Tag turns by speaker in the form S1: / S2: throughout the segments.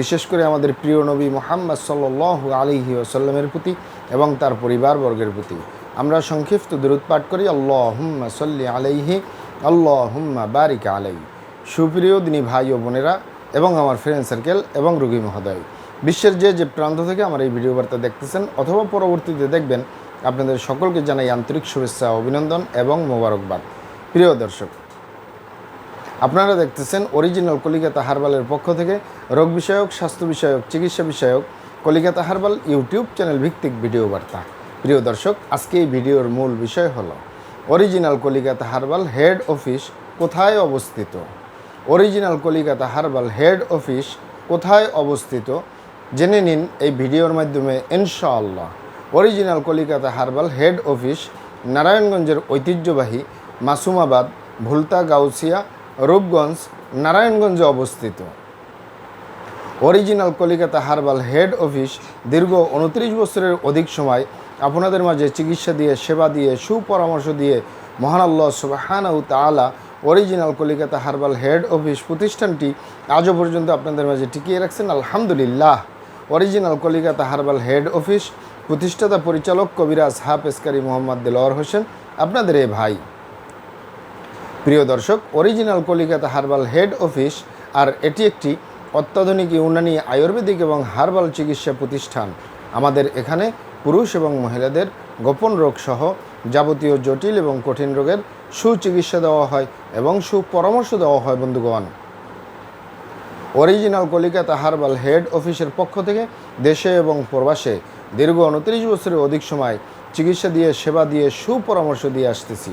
S1: বিশেষ করে আমাদের প্রিয় নবী মোহাম্মদ সাল্লাহ আলিহি ওসাল্লামের প্রতি এবং তার পরিবারবর্গের প্রতি। আমরা সংক্ষিপ্ত দূরত পাঠ করি আল্লাহ হুম্মা সল্লি আলাইহি আল্লাহ হুম্মা বারিক আলাই। সুপ্রিয় দিনী ভাই ও বোনেরা এবং আমার ফ্রেন্ড সার্কেল এবং রোগী মহোদয়, বিশ্বের যে যে প্রান্ত থেকে আমার এই ভিডিও বার্তা দেখতেছেন অথবা পরবর্তীতে দেখবেন, আপনাদের সকলকে জানাই আন্তরিক শুভেচ্ছা, অভিনন্দন এবং মোবারকবাদ। প্রিয় দর্শক আপনারা দেখতেছেন অরিজিনাল কলিকাতা হারবালের পক্ষ থেকে রোগ বিষয়ক, স্বাস্থ্য বিষয়ক, চিকিৎসা বিষয়ক কলিকাতা হারবাল ইউটিউব চ্যানেল ভিত্তিক ভিডিও বার্তা। প্রিয় দর্শক, আজকে এই ভিডিওর মূল বিষয় হল original Kolikata herbal head office কোথায় অবস্থিত? Original Kolikata herbal head office কোথায় অবস্থিত? জেনে নিন এই ভিডিওর মাধ্যমে, ইনশাআল্লাহ। Original Kolikata herbal head office নারায়ণগঞ্জের ঐতিহ্যবাহী মাসুমাবাদ, ভুলতা গাউসিয়া রূপগঞ্জ, নারায়ণগঞ্জে অবস্থিত। Original Kolikata herbal head office দীর্ঘ উনত্রিশ বছরের অধিক সময় আপনাদের মাঝে চিকিৎসা দিয়ে, সেবা দিয়ে, সুপরামর্শ দিয়ে মহান সুবাহানাউ তালা original Kolikata herbal head office প্রতিষ্ঠানটি আজও পর্যন্ত আপনাদের মাঝে টিকিয়ে রাখছেন। আলহামদুলিল্লাহ। Original Kolikata herbal head office প্রতিষ্ঠাতা পরিচালক কবিরাজ হাফ হাফেসকারী মোহাম্মদ দেলোয়ার হোসেন, আপনাদের এ ভাই। প্রিয় দর্শক original Kolikata herbal head office আর এটি একটি অত্যাধুনিক ইউনানি আয়ুর্বেদিক এবং হার্বাল চিকিৎসা প্রতিষ্ঠান। আমাদের এখানে পুরুষ এবং মহিলাদের গোপন রোগ সহ যাবতীয় জটিল এবং কঠিন রোগের সুচিকিৎসা দেওয়া হয় এবং সুপরামর্শ দেওয়া হয় বন্ধুগণ। অরিজিনাল কলিকাতা হার্বাল হেড অফিসের পক্ষ থেকে দেশে এবং প্রবাসে দীর্ঘ উনত্রিশ বছরের অধিক সময় চিকিৎসা দিয়ে, সেবা দিয়ে, সুপরামর্শ দিয়ে আসতেছি।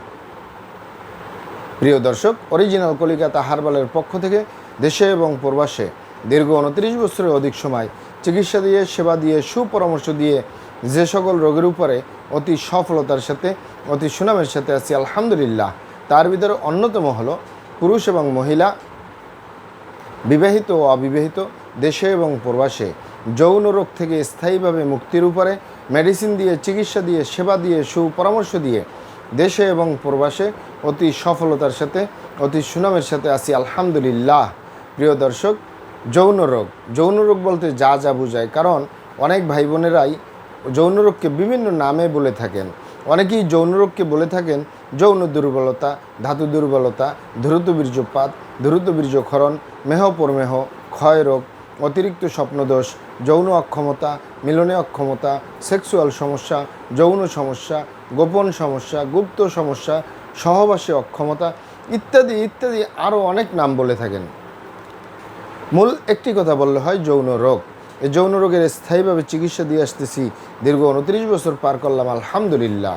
S1: প্রিয় দর্শক অরিজিনাল কলিকাতা হারবালের পক্ষ থেকে দেশে এবং প্রবাসে দীর্ঘ উনত্রিশ বছরের অধিক সময় চিকিৎসা দিয়ে, সেবা দিয়ে, সুপরামর্শ দিয়ে যে সকল রোগের উপরে অতি সফলতার সাথে, অতি সুনামের সাথে আছি, আলহামদুলিল্লাহ। তার ভিতরে অন্যতম হলো পুরুষ এবং মহিলা, বিবাহিত ও অবিবাহিত, দেশে এবং প্রবাসে যৌন রোগ থেকে স্থায়ীভাবে মুক্তির উপরে মেডিসিন দিয়ে, চিকিৎসা দিয়ে, সেবা দিয়ে, সুপরামর্শ দিয়ে দেশে এবং প্রবাসে অতি সফলতার সাথে, অতি সুনামের সাথে আছি। আলহামদুলিল্লাহ। প্রিয় দর্শক, যৌন রোগ। যৌন রোগ বলতে যা যা বোঝায়, কারণ অনেক ভাই বোনেরাই যৌন রোগকে বিভিন্ন নামে বলে থাকেন। অনেকেই যৌন রোগকে বলে থাকেন, যৌন দুর্বলতা, ধাতু দুর্বলতা দ্রুত বীর্যপাত দ্রুত বীর্যক্ষরণ, মেহ প্রমেহ, ক্ষয় রোগ, অতিরিক্ত স্বপ্নদোষ, যৌন অক্ষমতা, মিলনে অক্ষমতা, সেক্সুয়াল সমস্যা, যৌন সমস্যা গোপন সমস্যা, গুপ্ত সমস্যা, সহবাসে অক্ষমতা ইত্যাদি ইত্যাদি আরও অনেক নাম বলে থাকেন। মূল একটি কথা বললে হয় যৌন রোগ। এই যৌন রোগের স্থায়ীভাবে চিকিৎসা দিয়ে আসতেছি, দীর্ঘ উনত্রিশ বছর পার করলাম, আলহামদুলিল্লাহ।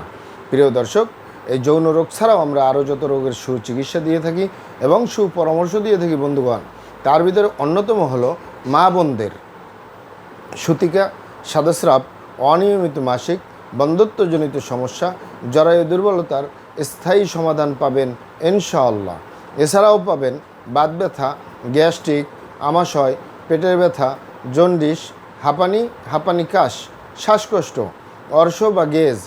S1: প্রিয় দর্শক, এই যৌন রোগ ছাড়াও আমরা আরও যত রোগের সুচিকিৎসা দিয়ে থাকি এবং সুপরামর্শ দিয়ে থাকি, বন্ধুগণ, তার ভিতরে অন্যতম হলো মা বোনদের। সুতিকা সাদাস্রাব অনিয়মিত মাসিক বন্ধত্বজনিত সমস্যা, জরায়ু দুর্বলতার স্থায়ী সমাধান পাবেন ইনশাআল্লাহ। এছাড়াও পাবেন বাত ব্যথা, গ্যাস্ট্রিক, আমাশয়, পেটের ব্যথা, জন্ডিস, হাঁপানি হাঁপানি কাশ, শ্বাসকষ্ট, অর্শ বা গেজ,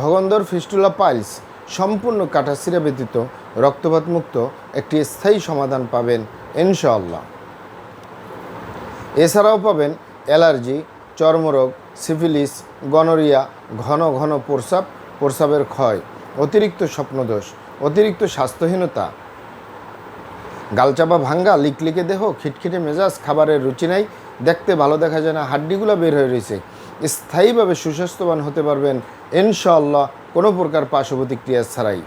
S1: ভগন্দর ফিস্টুলা পাইলস সম্পূর্ণ কাটাসিরা ব্যতীত রক্তপাত মুক্ত একটি স্থায়ী সমাধান পাবেন ইনশাআল্লাহ। এছাড়াও পাবেন অ্যালার্জি, চর্মরোগ সিফিলিস গনোরিয়া, ঘন ঘন প্রস্রাব প্রস্রাবের ক্ষয়, অতিরিক্ত স্বপ্নদোষ, অতিরিক্ত স্বাস্থ্যহীনতা। গালচাপা ভাঙ্গা, লিকলিকে দেহ, খিটখিটে মেজাজ, খাবারের রুচি নাই, দেখতে ভালো দেখা যায় না, হাড্ডিগুলো বের হয়ে রয়েছে। স্থায়ীভাবে সুস্বাস্থ্যবান হতে পারবেন, ইনশাআল্লাহ, কোনো প্রকার পার্শ্ব প্রতিক্রিয়া ছাড়াই।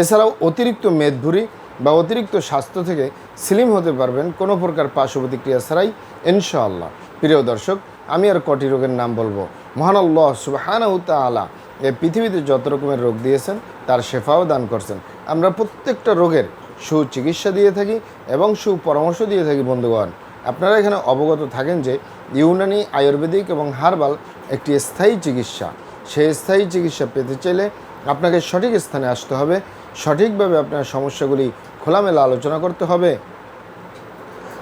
S1: এছাড়াও অতিরিক্ত মেদভুরি বা অতিরিক্ত স্বাস্থ্য থেকে স্লিম হতে পারবেন, কোনো প্রকার পার্শ্ব প্রতিক্রিয়া ছাড়াই, ইনশাআল্লাহ। প্রিয় দর্শক আমি আর কটি রোগের নাম বলব। মহান আল্লাহ সুবাহানাহু তাআলা এই পৃথিবীতে যত রকমের রোগ দিয়েছেন, তার শেফাও দান করছেন। আমরা প্রত্যেকটা রোগের সুচিকিৎসা দিয়ে থাকি এবং সুপরামর্শ দিয়ে থাকি, বন্ধুগণ। আপনারা এখানে অবগত থাকেন যে ইউনানি, আয়ুর্বেদিক এবং হার্বাল একটি স্থায়ী চিকিৎসা। সেই স্থায়ী চিকিৎসা পেতে চাইলে আপনাকে সঠিক স্থানে আসতে হবে। সঠিকভাবে আপনার সমস্যাগুলি খোলামেলা আলোচনা করতে হবে।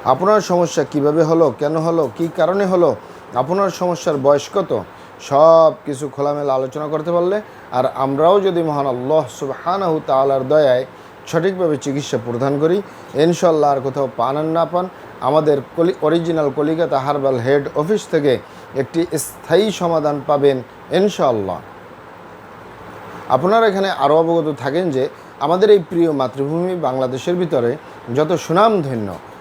S1: আপনার সমস্যা কীভাবে হলো, কেন হলো, কি কারণে হলো আপনার সমস্যার বয়স কত? সব কিছু খোলামেলা আলোচনা করতে পারলে। আর আমরাও যদি মহান আল্লাহ সুবহানাহু তাআলার দয়ায় সঠিকভাবে চিকিৎসা প্রদান করি ইনশাল্লাহ আর কোথাও পান আর না পান, আমাদের কলি original Kolikata herbal head office থেকে একটি স্থায়ী সমাধান পাবেন ইনশাল্লাহ আপনারা এখানে আরও অবগত থাকেন যে আমাদের এই প্রিয় মাতৃভূমি বাংলাদেশের ভিতরে যত সুনামধন্য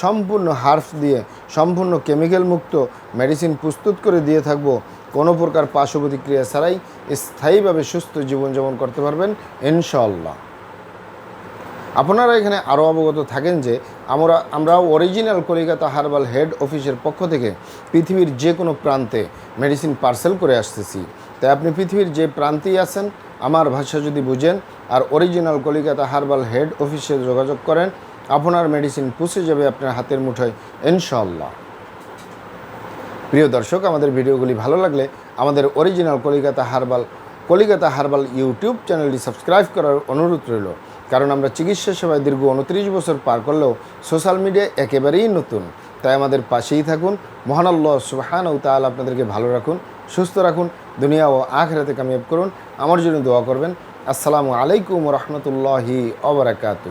S1: সম্পূর্ণ হার্ফ দিয়ে সম্পূর্ণ কেমিক্যাল মুক্ত মেডিসিন প্রস্তুত করে দিয়ে থাকব। কোনো প্রকার পার্শ্ব প্রতিক্রিয়া ছাড়াই স্থায়ীভাবে সুস্থ জীবনযাপন করতে পারবেন ইনশাল্লাহ আপনারা এখানে আরও অবগত থাকেন যে আমরা আমরা অরিজিনাল কলিকাতা হার্বাল হেড অফিসের পক্ষ থেকে পৃথিবীর যে কোনো প্রান্তে মেডিসিন পার্সেল করে আসতেছি। তাই আপনি পৃথিবীর যে প্রান্তেই আছেন, আমার ভাষা যদি বুঝেন আর অরিজিনাল কলিকাতা হার্বাল হেড অফিসে যোগাযোগ করেন আপনার মেডিসিন পৌঁছে যাবে আপনার হাতের মুঠোয় ইনশাল্লাহ প্রিয় দর্শক, আমাদের ভিডিওগুলি ভালো লাগলে আমাদের original Kolikata herbal Kolikata herbal YouTube চ্যানেলটি সাবস্ক্রাইব করার অনুরোধ রইল। কারণ আমরা চিকিৎসা সেবায় দীর্ঘ উনত্রিশ বছর পার করলেও সোশ্যাল মিডিয়া একেবারেই নতুন। তাই আমাদের পাশেই থাকুন মহানাল্লাহ সুহান ও তাল আপনাদেরকে ভালো রাখুন, সুস্থ রাখুন, দুনিয়া ও আখরাতে কামিয়াব করুন। আমার জন্য দোয়া করবেন। আসসালামু আলাইকুম রহমতুল্লাহি অবরাকাতু